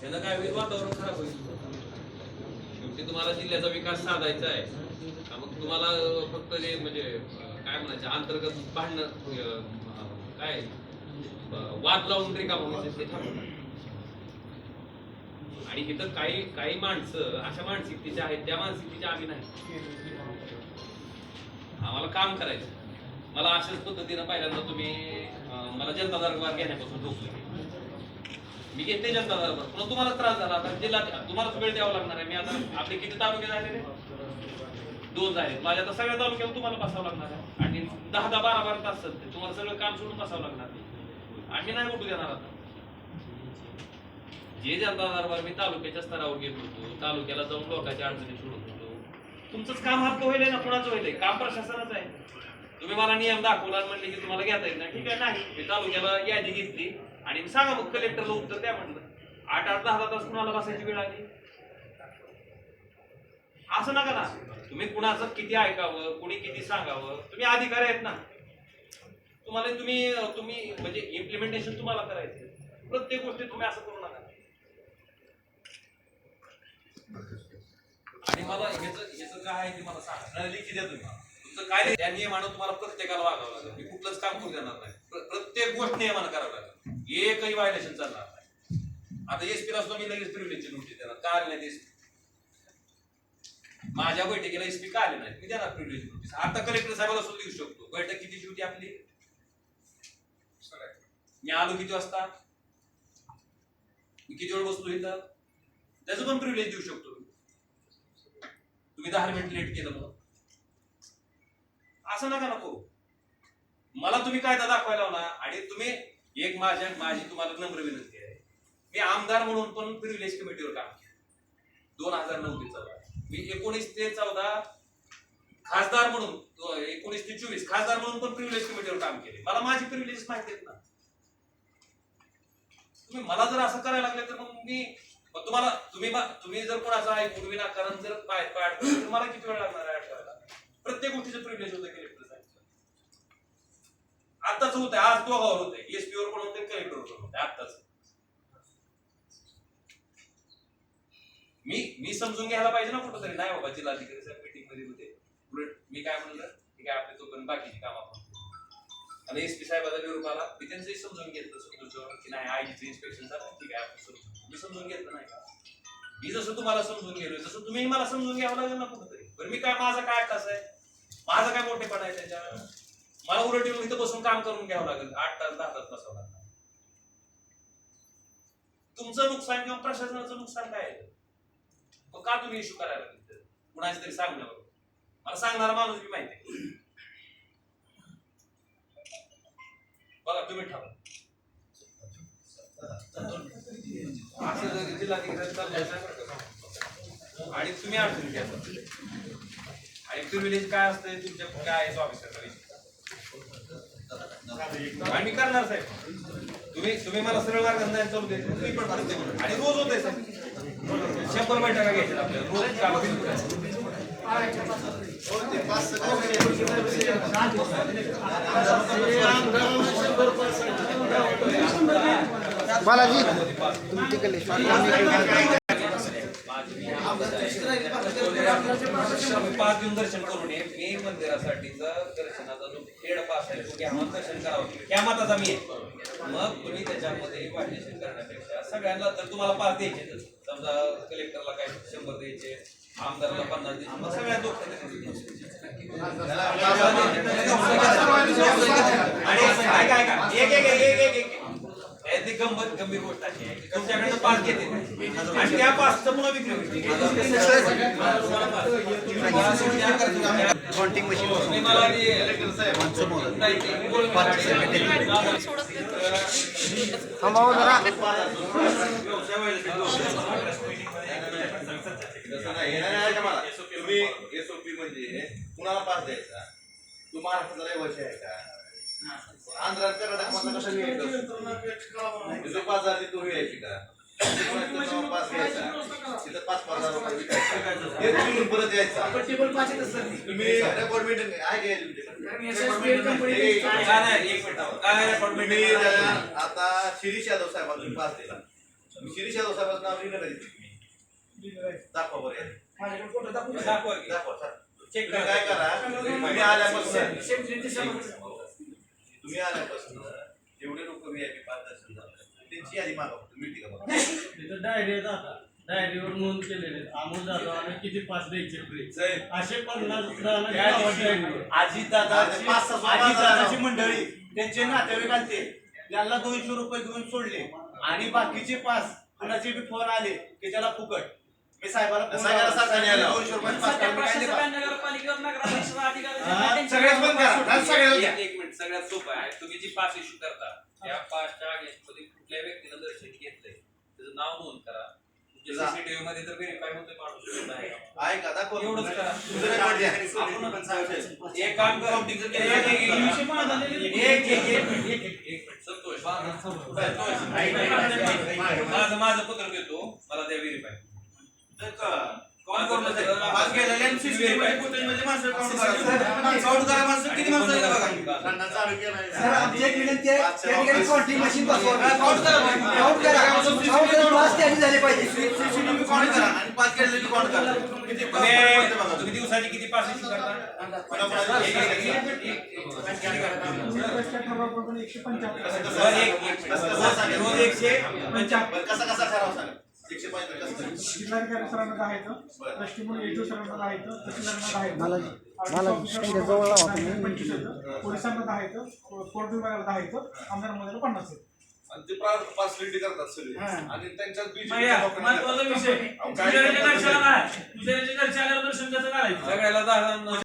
त्यानं काय होईल? वातावरण खराब होईल. शेवटी तुम्हाला जिल्ह्याचा विकास साधायचा आहे. मग तुम्हाला फक्त जे म्हणजे काय म्हणायचं अंतर्गत भांडणं काय? वाद लावून रिकाम ते आणि इथं काही काही माणसं अशा मानसिकतेच्या आहेत त्या मानसिकतेच्या आम्ही नाही. आम्हाला काम करायचं. मला अशाच पद्धतीनं पहिल्यांदा तुम्ही मला जनता दरबार घेण्यापासून रोखलं. मी घेतले जनता पुन्हा तुम्हाला त्रास झाला आता. जिल्हा तुम्हालाच वेळ द्यावा लागणार आहे. मी आता आपले किती तालुके झालेले दोन झाले. माझ्या आता सगळ्या तालुक्यावर तुम्हाला बसावं लागणार आहे. आणि दहा दहा बारा बारा तास ते तुम्हाला सगळं काम सोडून बसावं लागणार आम्ही नाही उठू देणार आता. जे जनता दरबार मी तालुक्याच्या स्तरावर घेत होतो. तालुक्याला जाऊन लोकांच्या अडचणी सोडत होतो तुमचंच काम हक्क होईल ना? कुणाचं होईल काम प्रशासनाचं आहे. तुम्ही मला नियम दाखवला म्हणले की तुम्हाला घेता येत नाही. ठीक आहे नाही. मी तालुक्याला यादी घेतली. आणि सांगा मग कलेक्टरला उत्तर द्या म्हटलं. आठ आठ दहा दहा तास कुणाला बसायची वेळ आली. असं नका ना. तुम्ही कुणाचं किती ऐकावं कुणी किती सांगावं तुम्ही अधिकारी आहेत ना. तुम्हाला तुम्ही तुम्ही म्हणजे इम्प्लिमेंटेशन तुम्हाला करायचं प्रत्येक गोष्टी तुम्ही असं करू नका. आणि मला ह्याचं ह्याचं काय आहे ते मला सांगा. लिखी द्या तुम्ही. तुमचं काय नाही, त्या नियमानं तुम्हाला प्रत्येकाला वागावं लागेल. मी कुठलंच काम करू देणार नाही. प्रत्येक गोष्ट नियमानं करावं लागेल. एकही व्हायलेशन चालणार नाही. आता एस पीला असतो मी लगेच प्रिव्हिलेजची नोटीस देणार. का आले नाही एसपी माझ्या बैठकीला एसपी का आले नाही मी देणार प्रिव्हिलेज नोटीस आता कलेक्टर साहेबाला सुद्धा देऊ शकतो. बैठक किती होती आपली? मी आलो किती वाजता? मी किती वेळ बसतो इथं? त्याचं पण प्रिव्हिलेज देऊ शकतो तुम्ही दहा मिनिट लेट केलं मग असं नका नको. मला तुम्ही कायदा दाखवायला लावला आणि तुम्ही एक माझ्या माझी तुम्हाला नम्र विनंती आहे. मी आमदार म्हणून पण प्रिव्हिलेज कमिटीवर काम केलं. दोन हजार नऊ ते चौदा. मी एकोणीस ते चौदा खासदार म्हणून एकोणीस ते चोवीस खासदार म्हणून पण प्रिव्हिलेज कमिटीवर काम केले. मला माझी प्रिव्हिलेज माहिती आहेत ना. तुम्ही मला जर असं करायला लागले तर मग मी मग तुम्हाला तुम्ही तुम्ही जर कोणाचा ऐकून विनाकारण जर पाय पाठ तर मला किती वेळ लागणार आहे आठवायला प्रत्येक गोष्टी प्रिव्हिलेज होतं कलेक्टर साहेब आताच होत आहे आज दोघावर होत आहे एसपी वर पण होते कलेक्टर पण होते आताच मी मी समजून घ्यायला पाहिजे ना कुठं तरी नाही बाबा जिल्हाधिकारी साहेब मीटिंगमध्ये होते. उलट मी काय म्हणलं ठीक आहे आपले तोपर्यंत बाकीची काम आपण करू. आणि एसपी साहेबाचा निरोप आला. मी त्यांचंही समजून घेतलं समजून की नाही आयजीचं इन्स्पेक्शन झालं ठीक आहे आपण समजून मी समजून घेतलं नाही का? मी जसं तुम्हाला समजून गेलोय जसं तुम्ही मला समजून घ्यावं लागेल ना कुठंतरी. बरं मी काय माझा काय कसं आहे? माझा काय मोठेपणा आहे त्याच्या मला उलट येऊन इथं बसून काम करून घ्यावं लागेल. आठ तास दहा तास बसावं लागणार. तुमचं नुकसान किंवा प्रशासनाचं नुकसान काय आहे? मग का तुम्ही इश्यू करायला लागले? कुणाच्या तरी सांगण्यावर मला सांगणारा माणूस मी माहिती बघा तुम्ही ठरवा. असं जर जिल्हाधिकारी आणि तुम्ही अडचण घ्या आणि प्रिव्हिलेज काय असतंय तुमच्या काय आहे आणि मी करणार साहेब. तुम्ही तुम्ही मला सरळ मार्गदर्शन चालू द्यायचं तुम्ही पण करते म्हणून. आणि रोज होत आहे साहेब. शंभर बैठका घ्यायच्या आपल्याला? रोज बालाजी तुम्ही पाच दिवस दर्शन करून ये मी मंदिरासाठीचा दर्शनाचा जो खेळ पास आहे तो घ्यावा दर्शन करावं ह्या मताचा मी आहे मग तुम्ही त्याच्यामध्ये वाढलेशन करण्यापेक्षा सगळ्यांना जर तुम्हाला पाच द्यायचे तर समजा कलेक्टरला काय शंभर द्यायचे आमदारला पन्नास द्यायचे मग सगळ्या दोघ आणि काय काय काय एक एक एक हे गंमत गंभीर गोष्ट अशी आहे. की तुमच्याकडनं पाच घेते. आणि त्या पाचचं पुन्हा विक्री काउंटिंग मशीन मला थांबावं जरा तुम्ही एसओपी म्हणजे कुणाला पास द्यायचा तू महाराष्ट्राचा रहिवासी आहे का आंध्रात कर्नाटक मधला कसा घ्यायचा तुझं पाच हजार तू घ्यायची का? पास घ्यायचा. तिथं पाच पाच हजार विकायचं. परत यायचा. आहे? हे- थांबा. काय appointment तुम्ही आहे? आता शिरीष यादव साहेबांना तुम्ही पास दिला. शिरीष यादव साहेबांचं नाव लिहिलं का तिथे? दाखवा बरं. दाखवा की. दाखवा सर चेक तुम्ही करा. काय करा? तुम्ही आल्यापासून तुम्ही आल्यापासून जेवढे लोक व्हीआयपी पाच दर्शन झाले त्यांची यादी मागा मिळते का बघा तिथं डायरी आहेत आता डायरीवर नोंद केलेले आहेत. अमोल जाधव आणि किती पाच द्यायचे फ्री साहेब असे पन्नास जणांना गावात डायरीवर. अजितदादाची पाच सहा सोळा अजितदादाची जण. मंडळी त्यांचे नातेवाईक आलते त्यांना दोनशे रुपये देऊन सोडले आणि बाकीचे पाच कुणाचे बी फोन आले की त्याला फुकट मी साहेबाला फोन सगळ्याला लावला. सारखा न्यायला लावा. दोनशे रुपये पाच सध्या काढून काय प्रशासक दिला? नगरपालिका नगराध्यक्ष अधिकारी हा, त्यांच्या सगळ्याच बंद करा. हा, सगळ्याला द्या. एक एक मिनिट सगळ्यात सोपं आहे तुम्ही जी पास इश्यू करता त्या पासच्या अगेन्स्टमध्ये कुठल्या व्यक्तीनं दर्शन घेतलंय त्याचं नाव नोंद करा तुमच्या जा. सीसीटीव्ही मध्ये तर व्हेरीफाय? आहे का दाखवा एवढंच करा. एक काम कर केलं. एक- एक- एक- माझा. संतोष माझं माझं पत्र देतो मला द्या व्हेरीफाय काउंट करून बघा. पाच गेलेले आणि system मध्ये footage मध्ये माणसं count करा. माणसं किती माणसं आहेत बघा. त्यांना चालू केलंय. सर आमची एक विनंती आहे त्या ठिकाणी काउंटिंग मशीन बसवा हा, count करा बघा. काउंट करा काउंट करा पाच त्याने झाले पाहिजे CCTV count करा आणि पाच गेलेले count करा. किती पास तुम्ही पडते बघा. तुम्ही दिवसाची किती पास इश्यू करता मला म्हणायचं, रोज एकशे पंच्याहत्तर कसा कसा ठराव सांगा एकशे? जिल्हाधिकारी सरांना सरांना तहसीलदारांना. पंचवीस पोलिसांना दहा येतं कोर्ट विभागाला दहा येतं आमदारमध्ये पन्नास येतं आणि ते पार्सलिटी करतात सगळे. आणि त्यांच्यात च्या लोकांना महत्त्वाचा विषय. अहो, काय तुझ्या दर्शन कसं करायचं सगळ्याला दहा